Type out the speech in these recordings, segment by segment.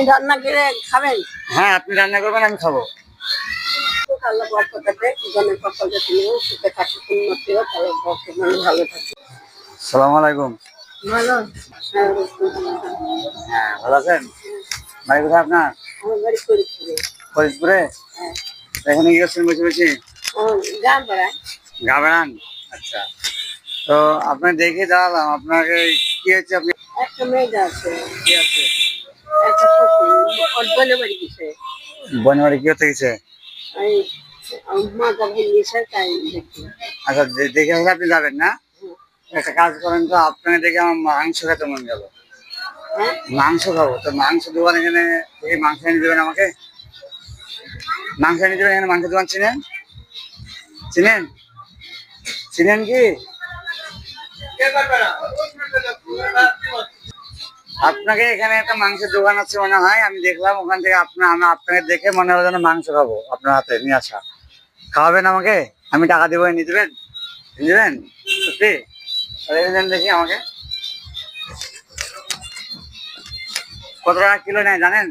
আমি রান্না করে খাবেন? হ্যাঁ আপনি রান্না করবেন আমি খাব। আল্লাহ বরকতাতে জনের কপাল যাতে নিয়ে সুখে থাকি উন্নতি হোক তাহলে বর্তমানে ভালো থাকি সালাম আলাইকুম। ভালো? হ্যাঁ, হ্যাঁ ভালো আছেন? বাড়ি কোথায় আপনার? আমার বাড়ি ফরিদপুরে। ফরিদপুরে? হ্যাঁ। এখানে কি করছেন বসে বসে? আমার গ্রাম গা বেড়ান? আচ্ছা। তো আপনি দেখে দাঁড়ালাম আপনাকে কি হচ্ছে আপনি? একটা মেয়েটা আছে। কি আছে? বনবাড়ি কি হতে গেছে। আচ্ছা দেখে আসলে আপনি যাবেন না? একটা কাজ করেন তো আপনাকে দেখে আমার মাংস খেতে মন গেল। হ্যাঁ? মাংস খাব? তো মাংস দোকান এখানে এই মাংস এনে দেবেন আমাকে? মাংস এনে দেবেন এখানে মাংস দোকান চিনেন? চিনেন? চিনেন কি? আপনাকে এখানে একটা মাংসের দোকান আছে মনে হয় আমি দেখলাম ওখান থেকে আপনার আমি আপনাকে দেখে মনে হলো যেন মাংস খাব আপনার হাতে নিয়ে আসা। খাওয়াবেন আমাকে? আমি টাকা দেবো নিয়ে দেবেন? নিয়ে দেবেন? সত্যি? দেখি আমাকে। কত টাকা কিলো নেয় জানেন?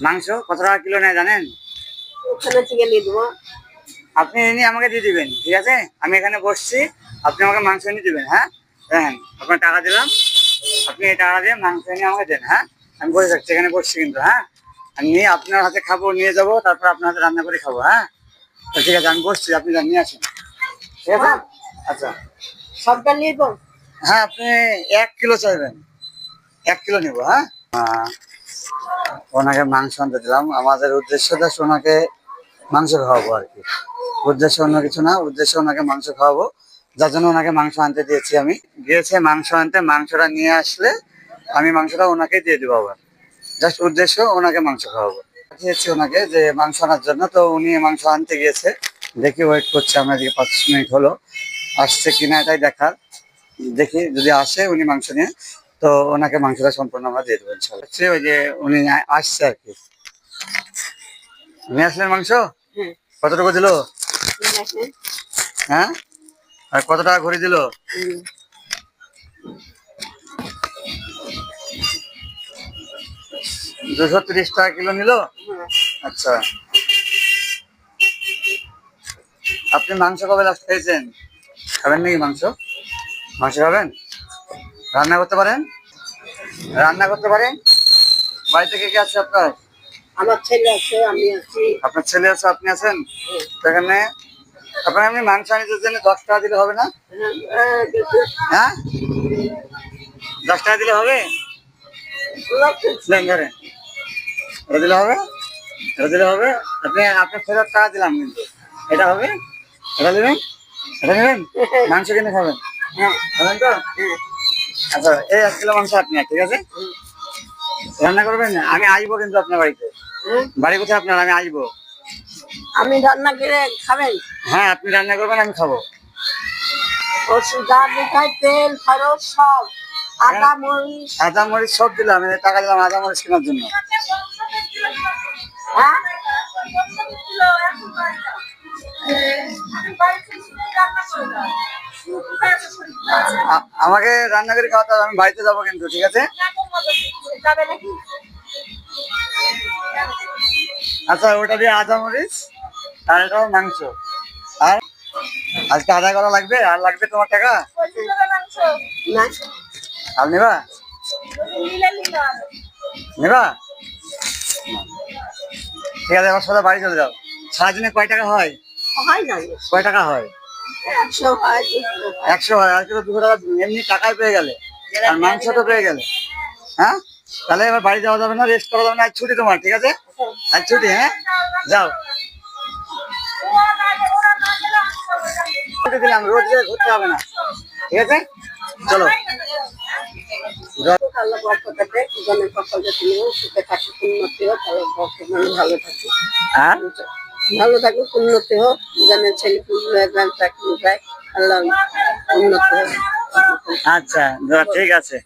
মাংস কত টাকা কিলো নেয় জানেন? নিয়ে আপনি এনে আমাকে দিয়ে দিবেন ঠিক আছে? আমি এখানে বসছি আপনি আমাকে মাংস এনে দিবেন হ্যাঁ? হ্যাঁ আপনার টাকা দিলাম। আপনি এই টাকা দিয়ে মাংস এনে আমাকে দেন হ্যাঁ? আমি বসে থাকছি এখানে বসছি কিন্তু হ্যাঁ? আমি নিয়ে আপনার হাতে খাব নিয়ে যাব তারপর আপনার হাতে রান্না করে খাব হ্যাঁ? তো ঠিক আছে আমি বসছি আপনি নিয়ে আসেন। ঠিক আছে? আচ্ছা। সবটা নিয়ে হ্যাঁ আপনি এক কিলো চাইবেন। এক কিলো নিব হ্যাঁ? ওনাকে মাংস আনতে দিলাম। আমাদের উদ্দেশ্য জাস্ট ওনাকে মাংস খাওয়াবো আর কি। উদ্দেশ্য অন্য কিছু না উদ্দেশ্য ওনাকে মাংস খাওয়াবো। যার জন্য ওনাকে মাংস আনতে দিয়েছি আমি। গিয়েছে মাংস আনতে মাংসটা নিয়ে আসলে আমি মাংসটা ওনাকে দিয়ে দেবো আবার। জাস্ট উদ্দেশ্য ওনাকে মাংস খাওয়াবো। দিয়েছি ওনাকে যে মাংস আনার জন্য তো উনি মাংস আনতে গিয়েছে। দেখি ওয়েট করছে আমরা এদিকে পাঁচ মিনিট হলো। আসছে কিনা এটাই দেখার। দেখি যদি আসে উনি মাংস নিয়ে তো ওনাকে মাংসটা সম্পূর্ণ আমরা দিয়ে দেবো ইনশাল্লাহ হচ্ছে ওই যে উনি আসছে আর কি। নিয়ে আসলেন মাংস? হ্যাঁ। কতটুকু দিল? হ্যাঁ? আর কত টাকা ঘুরে দিল? দুশো তিরিশ টাকা কিলো নিল? আচ্ছা। আপনি মাংস কবে লাস্ট খেয়েছেন? খাবেন নাকি মাংস? মাংস খাবেন? রান্না করতে পারেন? রান্না করতে পারেন? বাড়িতে কে কে আছে আপনার? আমার ছেলে আছে আমি আছি। আপনার ছেলে আছে আপনি আছেন? সেখানে আপনার এমনি মাংস আনিতে জন্য দশ টাকা দিলে হবে না? হ্যাঁ, দশ টাকা দিলে হবে? ধরেন। এটা দিলে হবে? এটা দিলে হবে? আপনি আপনার ফেরত টাকা দিলাম কিন্তু। এটা হবে? এটা দেবেন? এটা নেবেন? মাংস কিনে খাবেন? হ্যাঁ তো? আচ্ছা এই এক কিলো মাংস আপনি ঠিক আছে? রান্না করবেন? আমি আসব কিন্তু আপনার বাড়িতে। বাড়ি কোথায় আপনার? আমি আসব। আমি রান্না করে খাবেন? হ্যাঁ আপনি রান্না করবেন আমি খাব। ওষুধ ডাল মিঠাই তেল খরচ সব। আদা মরিচ। আদা মরিচ সব দিলাম আমি টাকা দিলাম আদা মরিচ কেনার জন্য। হ্যাঁ? আমাকে রান্না করে খাওয়াতে হবে আমি বাড়িতে যাব কিন্তু ঠিক আছে? আচ্ছা ওটা দিয়ে আদা মরিচ। আর এটা মাংস। আর আজকে আধা করা লাগবে? আর লাগবে তোমার টাকা? আর নেবা? নেবা? ঠিক আছে, আমার সাথে বাড়ি চলে যাও। সারাদিনে কয় টাকা হয়? কয় টাকা হয়? একশো হয়। হয় আর দুশো টাকা এমনি টাকায় পেয়ে গেলে। আর মাংস তো পেয়ে গেলে। হ্যাঁ? তাহলে এবার বাড়ি যাওয়া যাবে না রেস্ট করা যাবে না। ছুটি তোমার, ঠিক আছে? আজ ছুটি হ্যাঁ? যাও। দিলাম রোজ দিয়ে ঘুরতে হবে না। ঠিক আছে? চলো। আল্লাহ বরকতাতে কপাল সুখে থাকি উন্নতি হোক। তাহলে ভালো থাকি আর ভালো থাকুক উন্নতি হোক জনের ছেলে পুজো চাকরি আল্লাহ উন্নতি হোক। আচ্ছা ঠিক আছে।